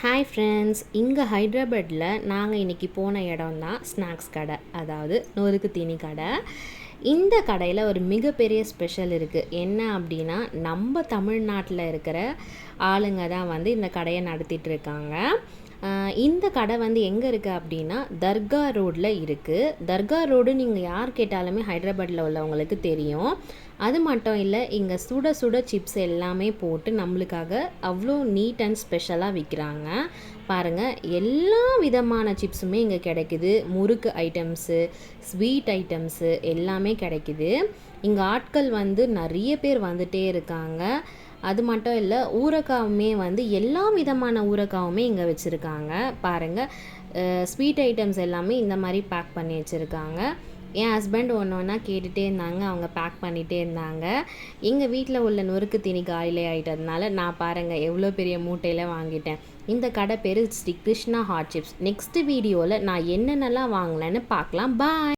Hi friends இங்கே ஹைதராபாத்தில் நாங்கள் இன்றைக்கி போன இடம் தான் ஸ்நாக்ஸ் கடை அதாவது நொறுக்கு தீனி கடை. இந்த கடையில் ஒரு மிகப்பெரிய ஸ்பெஷல் இருக்குது என்ன அப்படின்னா நம்ம தமிழ்நாட்டில் இருக்கிற ஆளுங்க தான் வந்து இந்த கடையை நடத்திட்டு இருக்காங்க. இந்த கடை வந்து எங்கே இருக்குது அப்படின்னா தர்கா ரோட்டில் இருக்குது தர்கா ரோடு நீங்கள் யார் கேட்டாலுமே ஹைதராபாத்தில் உள்ளவங்களுக்கு தெரியும். அது மட்டும் இல்லை இங்கே சுட சுட சிப்ஸ் எல்லாமே போட்டு நம்மளுக்காக அவ்வளோ நீட் அண்ட் ஸ்பெஷலாக விற்கிறாங்க பாருங்கள் எல்லா விதமான சிப்ஸுமே இங்கே கிடைக்குது. முறுக்கு ஐட்டம்ஸு ஸ்வீட் ஐட்டம்ஸு எல்லாமே கிடைக்குது. இங்கே ஆட்கள் வந்து நிறைய பேர் வந்துட்டே இருக்காங்க. அது மட்டும் இல்லை ஊறக்காவுமே வந்து எல்லா விதமான ஊறக்காவுமே இங்கே வச்சுருக்காங்க. பாருங்கள் ஸ்வீட் ஐட்டம்ஸ் எல்லாமே இந்த மாதிரி பேக் பண்ணி வச்சுருக்காங்க. என் ஹஸ்பண்ட் ஒன்று ஒன்றா கேட்டுகிட்டே இருந்தாங்க. அவங்க பேக் பண்ணிகிட்டே இருந்தாங்க. எங்கள் வீட்டில் உள்ள நொறுக்கு தீனி காயிலே ஆகிட்டதுனால நான் பாருங்கள் எவ்வளோ பெரிய மூட்டையில் வாங்கிட்டேன். இந்த கடை பேர் Sri Krishna hot chips. Next வீடியோவில் நான் என்னென்னலாம் வாங்கினேன்னு பார்க்கலாம் பாய்